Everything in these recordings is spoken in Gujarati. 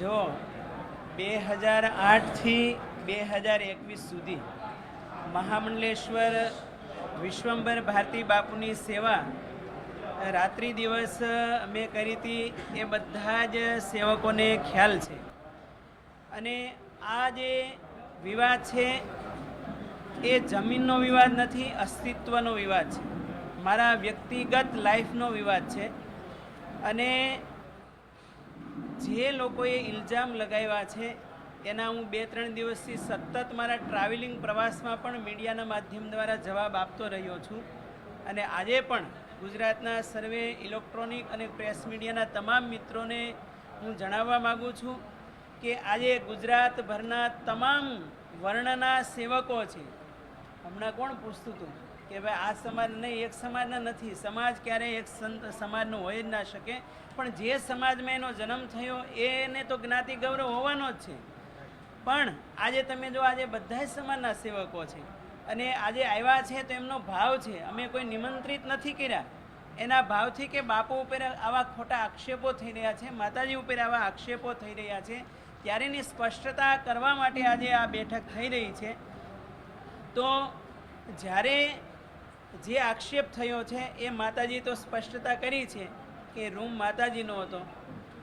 જો બે હજાર આઠથી બે હજાર એકવીસ સુધી મહામંડલેશ્વર વિશ્વંભર ભારતી બાપુની સેવા રાત્રિ દિવસ મેં કરી હતી, એ બધા જ સેવકોને ખ્યાલ છે. અને આ જે વિવાદ છે, એ જમીનનો વિવાદ નથી, અસ્તિત્વનો વિવાદ છે. મારા વ્યક્તિગત લાઈફનો વિવાદ છે. અને જે લોકોએ ઇલ્ઝામ લગાવ્યા છે, એના હું બે ત્રણ દિવસથી સતત મારા ટ્રાવેલિંગ પ્રવાસમાં પણ મીડિયાના માધ્યમ દ્વારા જવાબ આપતો રહ્યો છું. અને આજે પણ ગુજરાતના સર્વે ઇલેક્ટ્રોનિક અને પ્રેસ મીડિયાના તમામ મિત્રોને હું જણાવવા માગું છું કે આજે ગુજરાતભરના તમામ વર્ણના સેવકો છે. હમણાં કોણ પૂછતું હતું? કે ભાઈ આ સમાજ નહીં, એક સમાજના નથી. સમાજ ક્યારેય એક સંત સમાજનો હોય જ ના શકે. પણ જે સમાજમાં એનો જન્મ થયો, એને તો જ્ઞાતિ ગૌરવ હોવાનો જ છે. પણ આજે તમે જો આજે બધા જ સમાજના સેવકો છે અને આજે આવ્યા છે તો એમનો ભાવ છે. અમે કોઈ નિમંત્રિત નથી કર્યા. એના ભાવથી કે બાપુ ઉપર આવા ખોટા આક્ષેપો થઈ રહ્યા છે, માતાજી ઉપર આવા આક્ષેપો થઈ રહ્યા છે ત્યારેની સ્પષ્ટતા કરવા માટે આજે આ બેઠક થઈ રહી છે. તો જ્યારે જે આક્ષેપ થયો છે એ માતાજી તો સ્પષ્ટતા કરી છે કે રૂમ માતાજીનો હતો.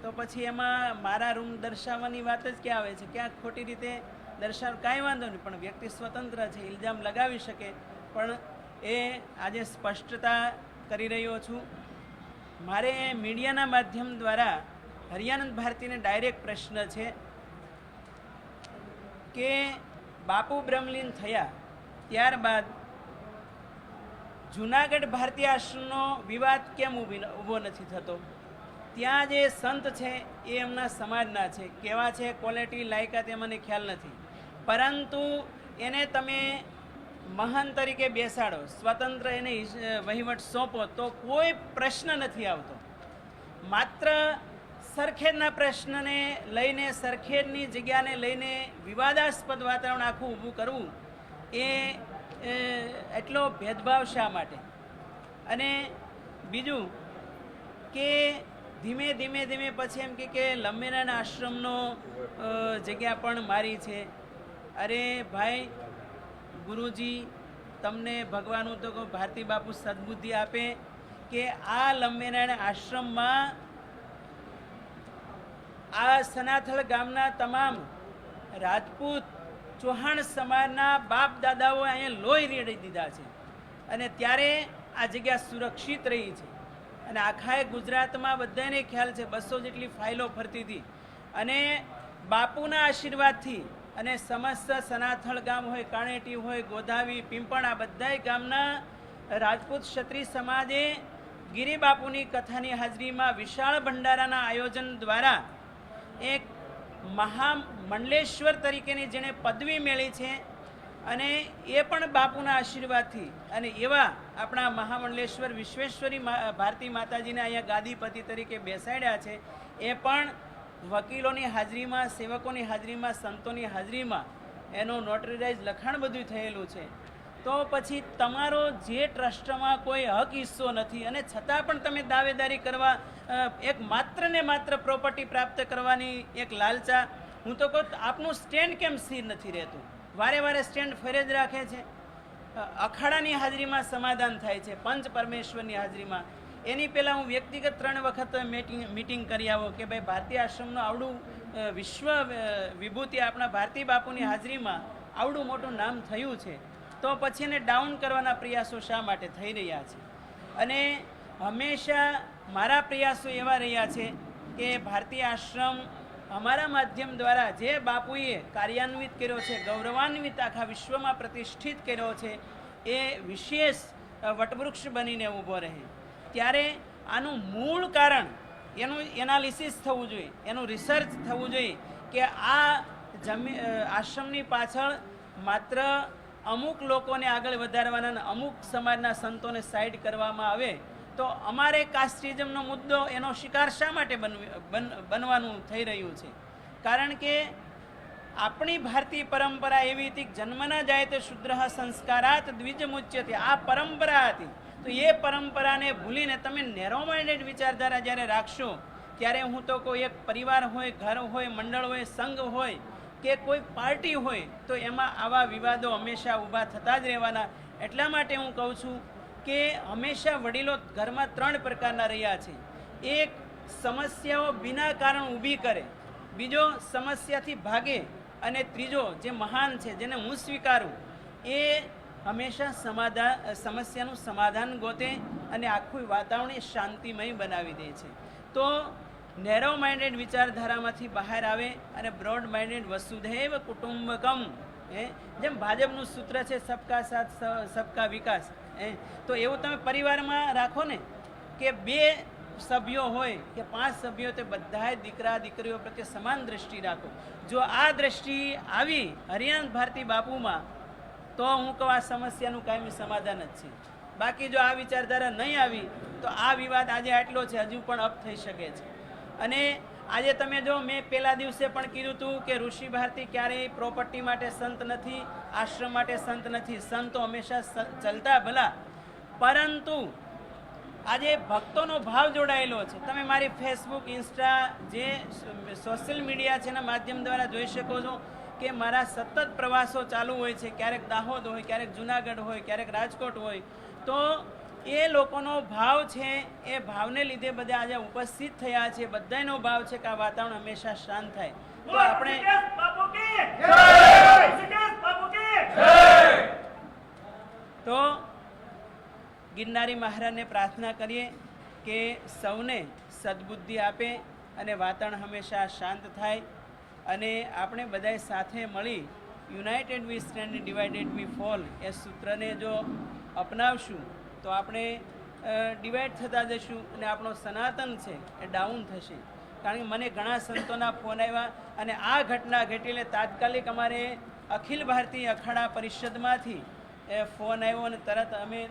તો પછી એમાં મારા રૂમ દર્શાવવાની વાત જ ક્યાં આવે છે? ક્યાંક ખોટી રીતે દર્શાવ, કાંઈ વાંધો નહીં, પણ વ્યક્તિ સ્વતંત્ર છે ઇલ્ઝામ લગાવી શકે. પણ એ આજે સ્પષ્ટતા કરી રહ્યો છું. મારે મીડિયાના માધ્યમ દ્વારા હરિયાનંદ ભારતીને ડાયરેક્ટ પ્રશ્ન છે કે બાપુ બ્રહ્મલીન થયા ત્યારબાદ જુનાગઢ ભારતીય આશ્રમનો વિવાદ કેમ ઊભી ઊભો નથી થતો? ત્યાં જે સંત છે, એ એમના સમાજના છે. કેવા છે ક્વોલિટી લાયકાત એ મને ખ્યાલ નથી. પરંતુ એને તમે મહાન તરીકે બેસાડો, સ્વતંત્ર એને વહીવટ સોંપો, તો કોઈ પ્રશ્ન નથી આવતો. માત્ર સરખેજના પ્રશ્નને લઈને, સરખેજની જગ્યાને લઈને વિવાદાસ્પદ વાતાવરણ આખું ઊભું કરવું એ એ એટલો ભેદભાવ શા માટે? અને બીજું કે ધીમે ધીમે ધીમે પછી એમ કે લંબેનાના આશ્રમનો જગ્યા પણ મારી છે. અરે ભાઈ, ગુરુજી, તમને ભગવાન તો ભારતી બાપુ સદબુદ્ધિ આપે કે આ લંબેનારાયણ આશ્રમમાં આ સનાથલ ગામના તમામ રાજપૂત ચૌહાણ સમાજના બાપ દાદાઓ અહીંયા લોહી રેડી દીધા છે. અને ત્યારે આ જગ્યા સુરક્ષિત રહી છે. અને આખા ગુજરાતમાં બધાને ખ્યાલ છે, બસો જેટલી ફાઇલો ફરતી હતી. અને બાપુના આશીર્વાદથી અને સમસ્ત સનાથળ ગામ હોય, કાણેટી હોય, ગોધાવી પિંપણ આ બધાય ગામના રાજપૂત ક્ષત્રિય સમાજે ગિરિબાપુની કથાની હાજરીમાં વિશાળ ભંડારાના આયોજન દ્વારા એક મહામંડલેશ્વર તરીકેની જેણે પદવી મેળવી છે અને એ પણ બાપુના આશીર્વાદથી અને એવા આપણા મહામંડલેશ્વર વિશ્વેશ્વરી ભારતી માતાજીને અહીંયા ગાદીપતિ તરીકે બેસાડ્યા છે, એ પણ વકીલોની હાજરીમાં, સેવકોની હાજરીમાં, સંતોની હાજરીમાં એનું નોટરીરાઇઝ લખાણ બધું થયેલું છે. તો પછી તમારો જે ટ્રસ્ટમાં કોઈ હક હિસ્સો નથી અને છતાં પણ તમે દાવેદારી કરવા એક માત્ર ને માત્ર પ્રોપર્ટી પ્રાપ્ત કરવાની એક લાલચા. હું તો કહું, આપનું સ્ટેન્ડ કેમ સ્થિર નથી રહેતું? વારે વારે સ્ટેન્ડ ફરજ રાખે છે. અખાડાની હાજરીમાં સમાધાન થાય છે, પંચ પરમેશ્વરની હાજરીમાં. એની પહેલાં હું વ્યક્તિગત ત્રણ વખત મીટિંગ મીટિંગ કરી આવો કે ભાઈ ભારતીય આશ્રમનું આવડું વિશ્વ વિભૂતિ આપણા ભારતી બાપુની હાજરીમાં આવડું મોટું નામ થયું છે. તો પછી એને ડાઉન કરવાના પ્રયાસો શા માટે થઈ રહ્યા છે? અને હંમેશા મારા પ્રયાસો એવા રહ્યા છે કે ભારતીય આશ્રમ અમારા માધ્યમ દ્વારા જે બાપુએ કાર્યાન્વિત કર્યો છે, ગૌરવાન્વિત આખા વિશ્વમાં પ્રતિષ્ઠિત કર્યો છે, એ વિશેષ વટવૃક્ષ બનીને ઊભો રહે. ત્યારે આનું મૂળ કારણ એનું એનાલિસિસ થવું જોઈએ, એનું રિસર્ચ થવું જોઈએ કે આ જમી આશ્રમની પાછળ માત્ર અમુક લોકોને આગળ વધારવાના અમુક સમાજના સંતોને સાઈડ કરવામાં આવે, તો અમારે કાસ્ટિઝમનો મુદ્દો એનો શિકાર શા માટે બનવી બનવાનું થઈ રહ્યું છે? કારણ કે આપણી ભારતીય પરંપરા એવી હતી જન્મના જાય તે શુદ્ર સંસ્કારાત, દ્વિજમુચ્ય હતી આ પરંપરા હતી. તો એ પરંપરાને ભૂલીને તમે નેરો માઇન્ડેડ વિચારધારા જ્યારે રાખશો, ત્યારે હું તો કોઈ એક પરિવાર હોય, ઘર હોય, મંડળ હોય, સંઘ હોય કે કોઈ પાર્ટી હોય તો એમાં આવા વિવાદો હંમેશા ઊભા થતા જ રહેવાના. એટલા માટે હું કહું છું કે હંમેશા વડીલો ઘરમાં ત્રણ પ્રકારના રહ્યા છે. એક, સમસ્યાઓ બિના કારણ ઊભી કરે. બીજો, સમસ્યાથી ભાગે. અને ત્રીજો, જે મહાન છે, જેને હું સ્વીકારું, એ હંમેશા સમાધાન સમસ્યાનું સમાધાન ગોતે અને આખું વાતાવરણ શાંતિમય બનાવી દે છે. તો નેરો માઇન્ડેડ વિચારધારામાંથી બહાર આવે અને બ્રોડ માઇન્ડેડ વસુધૈવ કુટુંબકમ એ જેમ ભાજપનું સૂત્ર છે, સબકા સાથ સબકા વિકાસ એ તો એવું તમે પરિવારમાં રાખો ને કે બે સભ્યો હોય, કે પાંચ સભ્યો તે બધાય દીકરા, દીકરીઓ પ્રત્યે સમાન દ્રષ્ટિ રાખો. જો આ દ્રષ્ટિ આવી હરિયાણ ભારતી બાપુમાં, તો હું કહું આ સમસ્યાનું કાયમી સમાધાન જ છે. બાકી જો આ વિચારધારા નહીં આવી, તો આ વિવાદ આજે આટલો છે, હજુ પણ અપ થઈ શકે છે. અને આજે તમે જો મેં પહેલા દિવસે પણ કીધું હતું કે ઋષિ ભારતી ક્યારેય પ્રોપર્ટી માટે સંત નથી, આશ્રમ માટે સંત નથી. સંતો હંમેશા ચલતા ભલા. પરંતુ આજે ભક્તોનો ભાવ જોડાયેલો છે. તમે મારી ફેસબુક ઇન્સ્ટા જે સોશિયલ મીડિયા છે એના માધ્યમ દ્વારા જોઈ શકો છો કે મારા સતત પ્રવાસો ચાલુ હોય છે. ક્યારેક દાહોદ હોય, ક્યારેક જુનાગઢ હોય, ક્યારેક રાજકોટ હોય. તો એ લોકોનો ભાવ છે એ ભાવને લીધે બધા આજે ઉપસ્થિત થયા છે. બધાનો ભાવ છે કે આ વાતાવરણ હંમેશા શાંત થાય. તો આપણે તો ગિરનારી મહારાજને પ્રાર્થના કરીએ કે સૌને સદબુદ્ધિ આપે અને વાતાવરણ હંમેશા શાંત થાય અને આપણે બધાએ સાથે મળી united we stand divided we fall એ સૂત્રને જો અપનાવશું તો આપણે ડિવાઈડ થતા જશું અને આપણો સનાતન છે એ ડાઉન થશે. કારણ કે મને ઘણા સંતોના ફોન આવ્યા અને આ ઘટના ઘટીને તાત્કાલિક અમારે અખિલ ભારતીય અખાડા પરિષદમાંથી, એ ફોન આવ્યો અને તરત અમે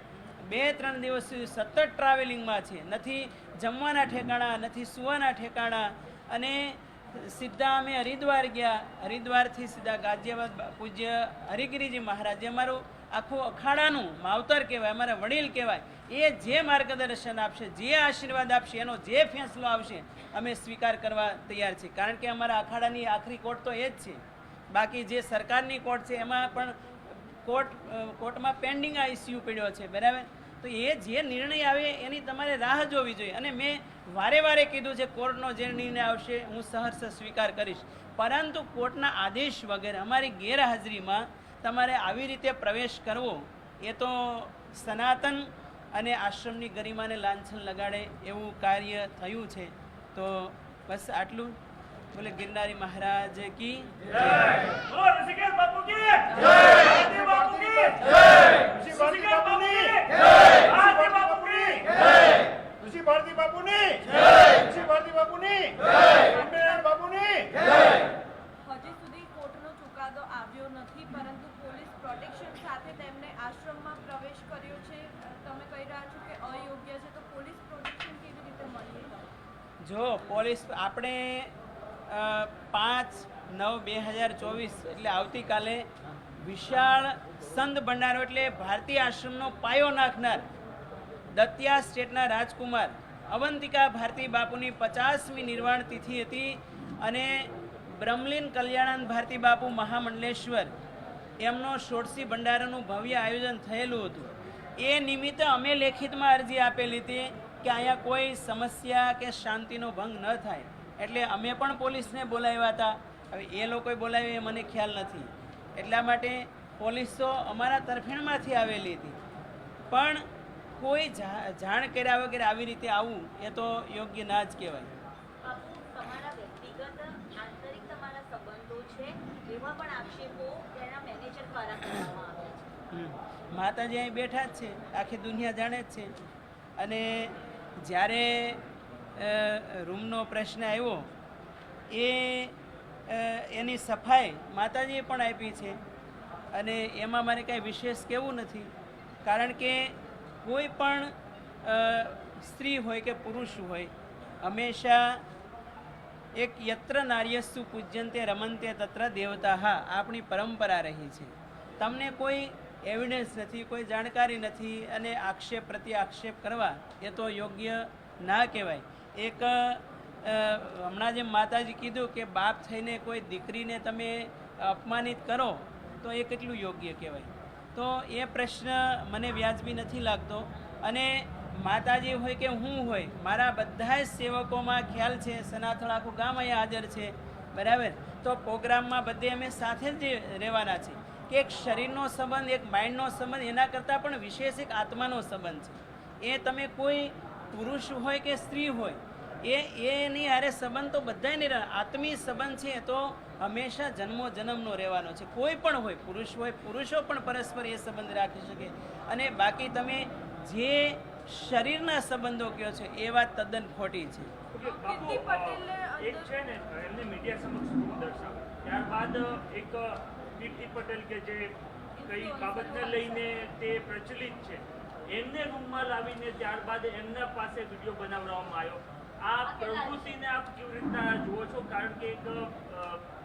બે ત્રણ દિવસ સુધી સતત ટ્રાવેલિંગમાં છે નથી જમવાના ઠેકાણા, નથી સુવાના ઠેકાણા અને સીધા અમે હરિદ્વાર ગયા. હરિદ્વારથી સીધા ગાઝિયાબાદ પૂજ્ય હરિગીરીજી મહારાજ જે અમારું આખું અખાડાનું માવતર કહેવાય, અમારા વડીલ કહેવાય, એ જે માર્ગદર્શન આપશે, જે આશીર્વાદ આપશે, એનો જે ફેંસલો આવશે, અમે સ્વીકાર કરવા તૈયાર છીએ. કારણ કે અમારા અખાડાની આખરી કોર્ટ તો એ જ છે. બાકી જે સરકારની કોર્ટ છે, એમાં પણ કોર્ટ કોર્ટમાં પેન્ડિંગ આ ઇસ્યુ પડ્યો છે, બરાબર? તો એ જે નિર્ણય આવે, એની તમારે રાહ જોવી જોઈએ. અને મેં વારે વારે કીધું છે, કોર્ટનો જે નિર્ણય આવશે, હું સહર્ષ સ્વીકાર કરીશ. પરંતુ કોર્ટના આદેશ વગર, અમારી ગેરહાજરીમાં તમારે આવી રીતે પ્રવેશ કરવો, એ તો સનાતન અને આશ્રમની ગરિમાને લાંછન લગાડે એવું કાર્ય થયું છે. તો બસ આટલું. બોલે ગિરનારી મહારાજ કી ઋષિ ભારતી બાપુની ઋષિ ભારતી બાપુની સ્વામિનારાયણ બાપુની હજી સુધી કોર્ટનો ચુકાદો આવ્યો નથી પરંતુ પોલીસ પ્રોટેક્શન સાથે તેમને આશ્રમમાં પ્રવેશ કર્યો છે અ, તમે કહી રહ્યા છો કે અયોગ્ય છે તો પોલીસ પ્રોટેક્શન કેવી રીતે મળી જો પોલીસ પાંચ નવ બે હજાર ચોવીસ એટલે આવતીકાલે વિશાળ સંત ભંડારો એટલે ભારતીય આશ્રમનો પાયો નાખનાર દત્યા સ્ટેટના રાજકુમાર અવંતિકા ભારતી બાપુની પચાસમી નિર્વાણ તિથિ હતી અને બ્રહ્મલીન કલ્યાણાનંદ ભારતી બાપુ મહામંડલેશ્વર એમનો ષોડશી ભંડારાનું ભવ્ય આયોજન થયેલું હતું. એ નિમિત્તે અમે લેખિતમાં અરજી આપેલી હતી કે અહીંયા કોઈ સમસ્યા કે શાંતિનો ભંગ ન થાય. એટલે અમે પણ પોલીસને બોલાવ્યા હતા. હવે એ લોકોએ બોલાવી એ મને ખ્યાલ નથી. એટલા માટે પોલીસ તો અમારા તરફેણમાંથી આવેલી હતી. પણ કોઈ જાણ કર્યા વગર આવી રીતે આવવું એ તો યોગ્ય ના જ કહેવાય. માતાજી અહીં બેઠા જ છે. આખી દુનિયા જાણે જ છે. અને જ્યારે રૂમનો પ્રશ્ન આવ્યો. એ એની સફાઈ માતાજીએ પણ આપી છે. અને એમાં મારે કાંઈ વિશેષ કહેવું નથી. કારણ કે કોઈ પણ સ્ત્રી હોય કે પુરુષ હોય, હંમેશા એક યત્ર નાર્યસ્સુ પૂજ્યંતે રમંતે તત્ર દેવતા હા આપણી પરંપરા રહી છે. તમને કોઈ એવિડન્સ નથી, કોઈ જાણકારી નથી અને આક્ષેપ પ્રત્યે આક્ષેપ કરવા એ તો યોગ્ય ના કહેવાય. એક હમણાં જેમ માતાજી કીધું કે બાપ થઈને કોઈ દીકરીને તમે અપમાનિત કરો, તો એ કેટલું યોગ્ય કહેવાય? તો એ પ્રશ્ન મને વ્યાજબી નથી લાગતો. અને માતાજી હોય કે હું હોય, મારા બધા જ સેવકોમાં ખ્યાલ છે, સનાથળ આખું ગામ અહીંયા હાજર છે, બરાબર? તો પ્રોગ્રામમાં બધે અમે સાથે જ રહેવાના છે કે એક શરીરનો સંબંધ, એક માઇન્ડનો સંબંધ, એના કરતાં પણ વિશેષ એક આત્માનો સંબંધ છે. એ તમે કોઈ પુરુષ હોય કે સ્ત્રી હોય એ એની અરે સંબંધ તો બધાને રહે આત્મીય સંબંધ છે તો હંમેશા જન્મો જન્મનો રહેવાનો છે. કોઈ પણ હોય પુરુષ હોય પુરુષો પણ પરસ્પર એ સંબંધ રાખી શકે. અને બાકી તમે જે શરીરના સંબંધો કહો છો એ વાત તદ્દન ખોટી છે. એક ને એમને મીડિયા સમક્ષ દર્શાવે. ત્યારબાદ એક કીર્તિ પટેલ કે જે કઈ બાબતને લઈને તે પ્રચલિત છે. એમને રૂમમાં લાવીને ત્યારબાદ એમના પાસે વીડિયો બનાવવામાં આવ્યો. આ પ્રવૃત્તિને આપ કેવી રીતના જુઓ છો? કારણ કે એક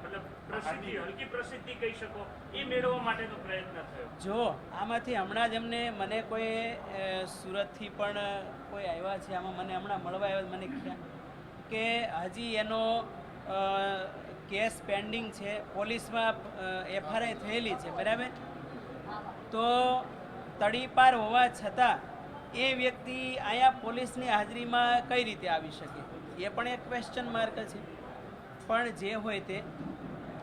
મતલબ પ્રસિદ્ધિ હલકી પ્રસિદ્ધિ કહી શકો. એ મેળવવા માટેનો પ્રયત્ન થયો. જો આમાંથી હમણાં જ એમને મને કોઈ સુરતથી પણ કોઈ આવ્યા છે આમાં મને હમણાં મળવા આવ્યા મને ખ્યાલ કે હજી એનો કેસ પેન્ડિંગ છે પોલીસમાં એફઆરઆઈ થયેલી છે બરાબર? તો તડીપાર હોવા છતાં એ વ્યક્તિ અહીંયા પોલીસની હાજરીમાં કઈ રીતે આવી શકે? એ પણ એક ક્વેશ્ચન માર્ક છે. પણ જે હોય તે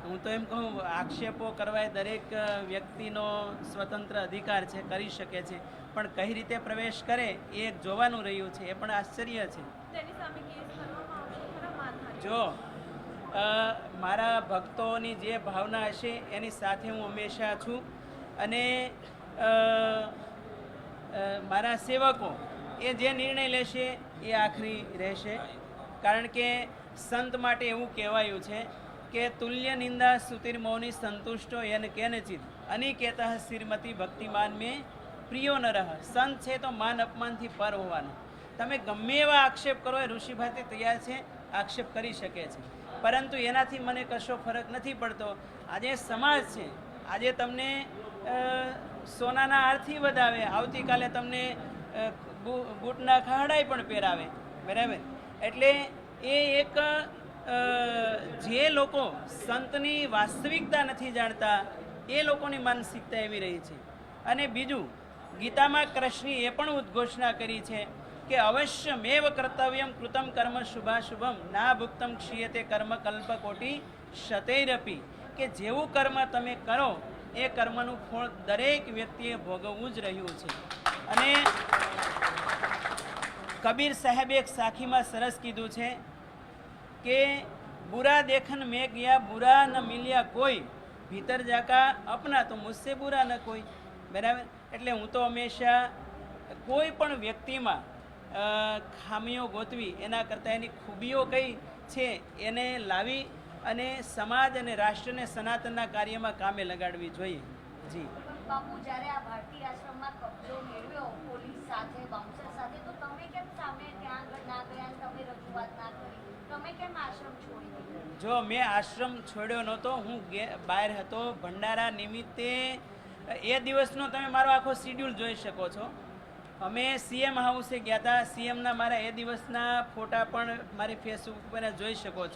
હું તો એમ કહું આક્ષેપો કરવા એ દરેક વ્યક્તિનો સ્વતંત્ર અધિકાર છે કરી શકે છે. પણ કઈ રીતે પ્રવેશ કરે એ જોવાનું રહ્યું છે એ પણ આશ્ચર્ય છે. જો મારા ભક્તોની જે ભાવના હશે એની સાથે હું હંમેશા છું. અને મારા સેવકો, એ જે નિર્ણય લેશે એ આખરી રહેશે. કારણ કે સંત માટે એવું કહેવાયું છે કે તુલ્ય નિંદા સુતિર મૌની સંતુષ્ટો એને કેનચિત. અનિકેત શ્રીમતી ભક્તિમાન મેં પ્રિયો ન રહ સંત છે તો માન અપમાનથી પર હોવાનો. તમે ગમે એવા આક્ષેપ કરો એ ઋષિભાઈ તૈયાર છે, આક્ષેપ કરી શકે છે. પરંતુ એનાથી મને કશો ફરક નથી પડતો. આજે સમાજ છે. આજે તમને સોનાના આરથી વધાવે આવતીકાલે તમને બૂટના ખાડાઈ પણ પહેરાવે. બરાબર? એટલે એ એક જે લોકો સંતની વાસ્તવિકતા નથી જાણતા, એ લોકોની માનસિકતા એવી રહી છે. અને બીજું, ગીતામાં કૃષ્ણે એ પણ ઉદ્ઘોષણા કરી છે કે અવશ્ય મેવ કર્તવ્યમ કૃતમ કર્મ શુભાશુભમ, ના ભુક્તમ ક્ષીયતે કર્મ કલ્પકોટી શતૈરપી. કે જેવું કર્મ તમે કરો એ કર્મનું ફળ દરેક વ્યક્તિએ ભોગવવું જ રહ્યું છે. અને કબીર સાહેબે એક સાખીમાં સરસ કીધું છે કે, બુરા દેખન મેં ગયા, બુરા ન મિલ્યા કોઈ. ભીતર જાકા અપના તો મુझसे બુરા ન કોઈ. બરાબર? એટલે હું તો હંમેશા કોઈ પણ વ્યક્તિમાં ખામીઓ ગોતવી, એના કરતાં એની ખૂબીઓ કઈ છે, એને લાવી અને સમાજ અને રાષ્ટ્રને સનાતનના કાર્યમાં કામે લગાડવી જોઈએ. જી. બાપુ જ્યારે આ ભારતી આશ્રમમાં કબજો મેળવ્યો પોલીસ સાથે બાઉન્સર સાથે તો તમે કેમ સામે ત્યાં ના ગયા તમે રજૂઆત ના કરી? તમે કેમ આશ્રમ છોડી જો મેં આશ્રમ છોડ્યો નહોતો હું બહાર હતો. ભંડારા નિમિત્તે એ દિવસનો તમે મારો આખો શિડ્યુલ જોઈ શકો છો. અમે સીએમ હાઉસે ગયા હતા સીએમના મારા એ દિવસના ફોટા પણ મારી ફેસબુક પર જોઈ શકો છો.